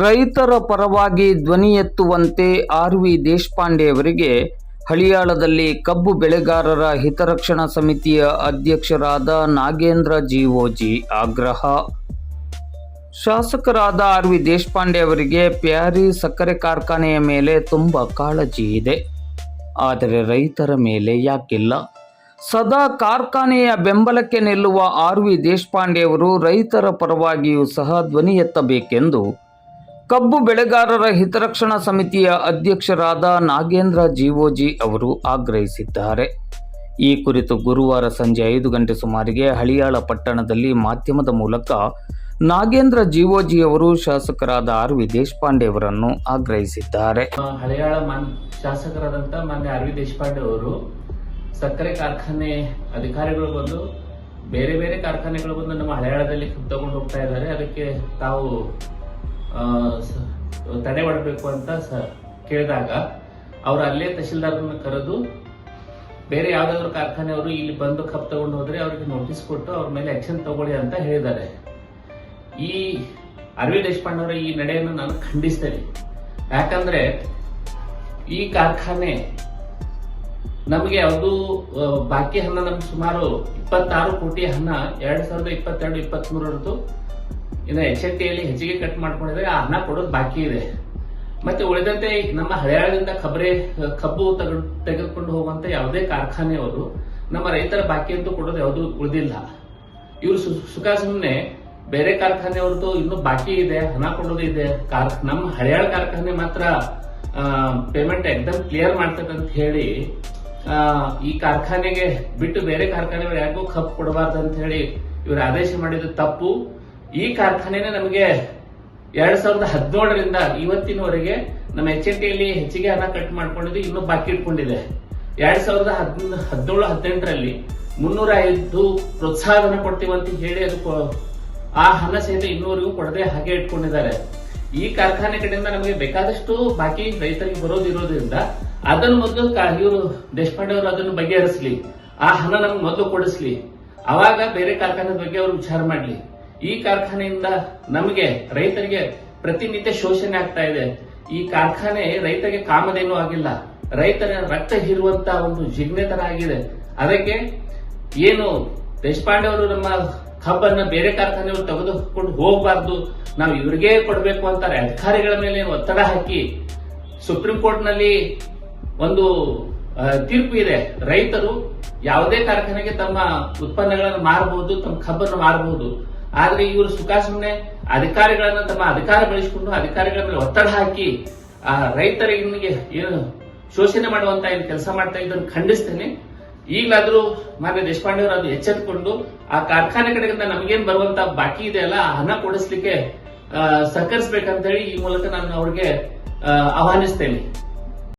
ರೈತರ ಪರವಾಗಿ ಧ್ವನಿ ಎತ್ತುವಂತೆ ಆರ್ ವಿ ದೇಶಪಾಂಡೆ ಅವರಿಗೆ ಹಳಿಯಾಳದಲ್ಲಿ ಕಬ್ಬು ಬೆಳೆಗಾರರ ಹಿತರಕ್ಷಣಾ ಸಮಿತಿಯ ಅಧ್ಯಕ್ಷರಾದ ನಾಗೇಂದ್ರ ಜಿಒಜಿ ಆಗ್ರಹ. ಶಾಸಕರಾದ ಆರ್ ವಿ ದೇಶಪಾಂಡೆ ಅವರಿಗೆ ಪ್ಯಾರಿ ಸಕ್ಕರೆ ಕಾರ್ಖಾನೆಯ ಮೇಲೆ ತುಂಬ ಕಾಳಜಿ ಇದೆ. ಆದರೆ ರೈತರ ಮೇಲೆ ಯಾಕಿಲ್ಲ? ಸದಾ ಕಾರ್ಖಾನೆಯ ಬೆಂಬಲಕ್ಕೆ ನಿಲ್ಲುವ ಆರ್ ವಿ ದೇಶಪಾಂಡೆ ಅವರು ರೈತರ ಪರವಾಗಿಯೂ ಸಹ ಧ್ವನಿ ಎತ್ತಬೇಕೆಂದು ಕಬ್ಬು ಬೆಳೆಗಾರರ ಹಿತರಕ್ಷಣಾ ಸಮಿತಿಯ ಅಧ್ಯಕ್ಷರಾದ ನಾಗೇಂದ್ರ ಜಿಒಜಿ ಅವರು ಆಗ್ರಹಿಸಿದ್ದಾರೆ. ಈ ಕುರಿತು ಗುರುವಾರ ಸಂಜೆ ಐದು ಗಂಟೆ ಸುಮಾರಿಗೆ ಹಳಿಯಾಳ ಪಟ್ಟಣದಲ್ಲಿ ಮಾಧ್ಯಮದ ಮೂಲಕ ನಾಗೇಂದ್ರ ಜಿಒಜಿ ಅವರು ಶಾಸಕರಾದ ಆರ್ ವಿ ದೇಶಪಾಂಡೆ ಅವರನ್ನು ಆಗ್ರಹಿಸಿದ್ದಾರೆ. ಹಳಿಯಾಳ ಶಾಸಕರಾದಂತಹ ಶಾಸಕರಾದಂತ ಮಾನ್ಯ ಆರ್ ವಿ ದೇಶಪಾಂಡೆ ಅವರು ಸಕ್ಕರೆ ಕಾರ್ಖಾನೆ ಅಧಿಕಾರಿಗಳು ಬಂದು, ಬೇರೆ ಬೇರೆ ಕಾರ್ಖಾನೆಗಳು ಬಂದು ನಮ್ಮ ಹಳೆಯಾಳದಲ್ಲಿ ತಗೊಂಡು ಹೋಗ್ತಾ ಇದ್ದಾರೆ. ಅದಕ್ಕೆ ತಾವು ತಡೆ ಮಾಡಬೇಕು ಅಂತ ಸ- ಕೇಳಿದಾಗ ಅವರು ಅಲ್ಲೇ ತಹಶೀಲ್ದಾರರನ್ನ ಕರೆದು ಬೇರೆ ಯಾವ್ದಾದ್ರು ಕಾರ್ಖಾನೆಯವರು ಇಲ್ಲಿ ಬಂದು ಕಪ್ ತಗೊಂಡು ಹೋದ್ರೆ ಅವ್ರಿಗೆ ನೋಟಿಸ್ ಕೊಟ್ಟು ಅವ್ರ ಮೇಲೆ ಆಕ್ಷನ್ ತಗೊಳ್ಳಿ ಅಂತ ಹೇಳಿದ್ದಾರೆ. ಈ ಅರವಿಂದ್ ದೇಶಪಾಂಡೆ ಈ ನಡೆಯನ್ನು ನಾನು ಖಂಡಿಸ್ತೇನೆ. ಯಾಕಂದ್ರೆ ಈ ಕಾರ್ಖಾನೆ ನಮಗೆ ಅದು ಬಾಕಿ ಹಣ ನಮ್ಗೆ ಸುಮಾರು ಇಪ್ಪತ್ತಾರು ಕೋಟಿ ಹಣ ಎರಡ್ ಸಾವಿರದ ಇಪ್ಪತ್ತೆರಡು ಇಪ್ಪತ್ತ್ ಮೂರರದ್ದು ಇನ್ನು ಎಚ್ ಎನ್ ಟಿಯಲ್ಲಿ ಹೆಚ್ಚಿಗೆ ಕಟ್ ಮಾಡ್ಕೊಂಡಿದ್ರೆ ಆ ಹಣ ಕೊಡೋದು ಬಾಕಿ ಇದೆ. ಮತ್ತೆ ಉಳಿದಂತೆ ನಮ್ಮ ಹಳೆಯಾಳದಿಂದ ಕಬ್ಬರಿ ಕಬ್ಬು ತೆಗೆದು, ತೆಗೆದುಕೊಂಡು ಹೋಗುವಂತ ಯಾವುದೇ ಕಾರ್ಖಾನೆಯವರು ನಮ್ಮ ರೈತರ ಬಾಕಿ ಅಂತೂ ಕೊಡೋದು ಯಾವುದು ಉಳಿದಿಲ್ಲ. ಇವರು ಸುಖ ಸುಮ್ಮನೆ ಬೇರೆ ಕಾರ್ಖಾನೆಯವ್ರದ್ದು ಇನ್ನೂ ಬಾಕಿ ಇದೆ, ಹಣ ಕೊಡೋದು ಇದೆ. ನಮ್ಮ ಹಳೆಯಾಳ ಕಾರ್ಖಾನೆ ಮಾತ್ರ ಪೇಮೆಂಟ್ ಎಕ್ದಮ್ ಕ್ಲಿಯರ್ ಮಾಡ್ತದೆ ಹೇಳಿ ಈ ಕಾರ್ಖಾನೆಗೆ ಬಿಟ್ಟು ಬೇರೆ ಕಾರ್ಖಾನೆಯವರು ಯಾಕೋ ಕಬ್ಬು ಕೊಡಬಾರ್ದು ಅಂತ ಹೇಳಿ ಇವರು ಆದೇಶ ಮಾಡಿದ ತಪ್ಪು. ಈ ಕಾರ್ಖಾನೆನೇ ನಮಗೆ ಎರಡ್ ಸಾವಿರದ ಹದಿನೇಳರಿಂದ ಇವತ್ತಿನವರೆಗೆ ನಮ್ಮ ಎಚ್ ಎನ್ ಟಿಯಲ್ಲಿ ಹೆಚ್ಚಿಗೆ ಹಣ ಕಟ್ ಮಾಡ್ಕೊಂಡಿದ್ದು ಇನ್ನೂ ಬಾಕಿ ಇಟ್ಕೊಂಡಿದೆ. ಎರಡ್ ಸಾವಿರದ ಹದಿನ, ಹದಿನೇಳು, ಹದಿನೆಂಟರಲ್ಲಿ ಮುನ್ನೂರ ಐದು ಪ್ರೋತ್ಸಾಹನ ಕೊಡ್ತೀವಿ ಅಂತ ಹೇಳಿ ಅದು ಆ ಹಣ ಸಹಿತ ಇನ್ನೂವರೆಗೂ ಕೊಡದೆ ಹಾಗೆ ಇಟ್ಕೊಂಡಿದ್ದಾರೆ. ಈ ಕಾರ್ಖಾನೆ ಕಡೆಯಿಂದ ನಮಗೆ ಬೇಕಾದಷ್ಟು ಬಾಕಿ ರೈತರಿಗೆ ಬರೋದಿರೋದ್ರಿಂದ ಅದನ್ನು ಮೊದಲು ಇವರು ದೇಶಪಾಂಡೆ ಅವರು ಅದನ್ನು ಬಗೆಹರಿಸಲಿ. ಆ ಹಣ ನಮ್ಗೆ ಮೊದಲು ಕೊಡಿಸ್ಲಿ. ಅವಾಗ ಬೇರೆ ಕಾರ್ಖಾನೆ ಬಗ್ಗೆ ಅವರು ವಿಚಾರ ಮಾಡ್ಲಿ. ಈ ಕಾರ್ಖಾನೆಯಿಂದ ನಮಗೆ ರೈತರಿಗೆ ಪ್ರತಿನಿತ್ಯ ಶೋಷಣೆ ಆಗ್ತಾ ಇದೆ. ಈ ಕಾರ್ಖಾನೆ ರೈತರಿಗೆ ಕಾಮದೇನೂ ಆಗಿಲ್ಲ. ರೈತರ ರಕ್ತ ಹೀರುವಂತ ಒಂದು ಜಿಗ್ನೆ ತರ ಆಗಿದೆ. ಅದಕ್ಕೆ ಏನು ದೇಶಪಾಂಡೆ ಅವರು ನಮ್ಮ ಕಬ್ಬನ್ನ ಬೇರೆ ಕಾರ್ಖಾನೆಯವರು ತೆಗೆದುಕೊಂಡು ಹೋಗಬಾರ್ದು. ನಾವು ಇವ್ರಿಗೆ ಕೊಡಬೇಕು ಅಂತಾರೆ ಅಧಿಕಾರಿಗಳ ಮೇಲೆ ಒತ್ತಡ ಹಾಕಿ ಸುಪ್ರೀಂ ಕೋರ್ಟ್ನಲ್ಲಿ ಒಂದು ತೀರ್ಪು ಇದೆ. ರೈತರು ಯಾವುದೇ ಕಾರ್ಖಾನೆಗೆ ತಮ್ಮ ಉತ್ಪನ್ನಗಳನ್ನು ಮಾರಬಹುದು ತಮ್ಮ ಕಬ್ಬನ್ನು ಮಾರಬಹುದು ಆದ್ರೆ ಇವರು ಸುಖ ಸುಮ್ಮನೆ ಅಧಿಕಾರಿಗಳನ್ನ ತಮ್ಮ ಅಧಿಕಾರ ಬೆಳೆಸಿಕೊಂಡು ಅಧಿಕಾರಿಗಳ ಮೇಲೆ ಒತ್ತಡ ಹಾಕಿ, ಆ ರೈತರಿಗೆ ಏನು ಶೋಷಣೆ ಮಾಡುವಂತ ಏನು ಕೆಲಸ ಮಾಡ್ತಾ ಇದ್ದನ್ನು ಖಂಡಿಸ್ತೇನೆ. ಈಗಲಾದ್ರೂ ಮಾನ್ಯ ದೇಶಪಾಂಡೆ ಅವರು ಅದು ಎಚ್ಚೆತ್ತುಕೊಂಡು ಆ ಕಾರ್ಖಾನೆ ಕಡೆಗಿಂತ ನಮಗೇನ್ ಬರುವಂತ ಬಾಕಿ ಇದೆಯಲ್ಲ ಅಲ್ಲ ಹಣ ಕೊಡಿಸ್ಲಿಕ್ಕೆ ಸಹಕರಿಸಬೇಕಂತ ಹೇಳಿ ಈ ಮೂಲಕ ನಾನು ಅವ್ರಿಗೆ ಆಹ್ವಾನಿಸ್ತೇನೆ.